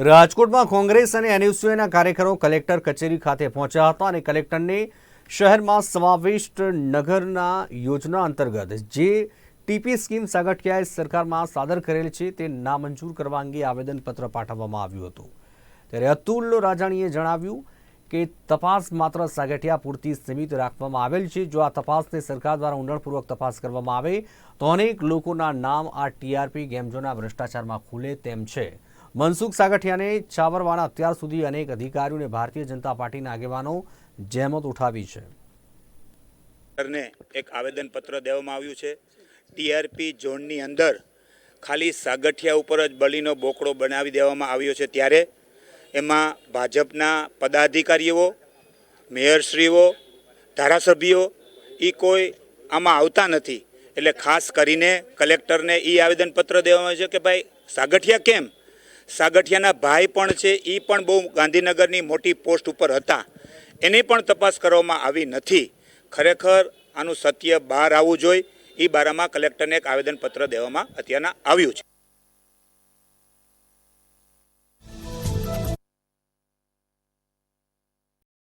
રાજકોટમાં કોંગ્રેસ અને એનયુસીઓના કાર્યકરો કલેક્ટર કચેરી ખાતે પહોંચ્યા હતા અને કલેક્ટરને શહેરમાં સમાવિષ્ટ નગરના યોજના અંતર્ગત જે ટીપી સ્કીમ સાગઠિયાએ સરકારમાં સાદર કરેલ છે તે નામંજૂર કરવા અંગે આવેદનપત્ર પાઠવવામાં આવ્યું હતું. ત્યારે અતુલ રાજાણીએ જણાવ્યું કે તપાસ માત્ર સાગઠિયા પૂરતી સીમિત રાખવામાં આવેલ છે. જો આ તપાસને સરકાર દ્વારા ઊંડાણપૂર્વક તપાસ કરવામાં આવે તો અનેક લોકોના નામ આ ટીઆરપી ગેમઝોના ભ્રષ્ટાચારમાં ખુલે તેમ છે. મનસુખ સાગઠિયાને ચાવરવાના અત્યાર સુધી અનેક અધિકારીઓને ભારતીય જનતા પાર્ટીના આગેવાનો જહેમત ઉઠાવી છે. સરકારને એક આવેદનપત્ર દેવામાં આવ્યું છે. ટીઆરપી ઝોનની અંદર ખાલી સાગઠિયા ઉપર જ બલીનો બોકડો બનાવી દેવામાં આવ્યો છે ત્યારે એમાં ભાજપના પદાધિકારીઓ, મેયરશ્રીઓ, ધારાસભ્યો એ કોઈ આમાં આવતા નથી. એટલે ખાસ કરીને કલેક્ટરને એ આવેદનપત્ર દેવામાં આવ્યું છે કે ભાઈ, સાગઠિયા કેમ? સાગઠિયાના ભાઈ પણ છે એ પણ બહુ ગાંધીનગરની મોટી પોસ્ટ ઉપર હતા. એની પણ તપાસ કરવામાં આવી નથી. ખરેખર આનું સત્ય બહાર આવવું જોઈએ. એ બારામાં કલેક્ટરને એક આવેદનપત્ર દેવામાં અત્યારના આવ્યું છે.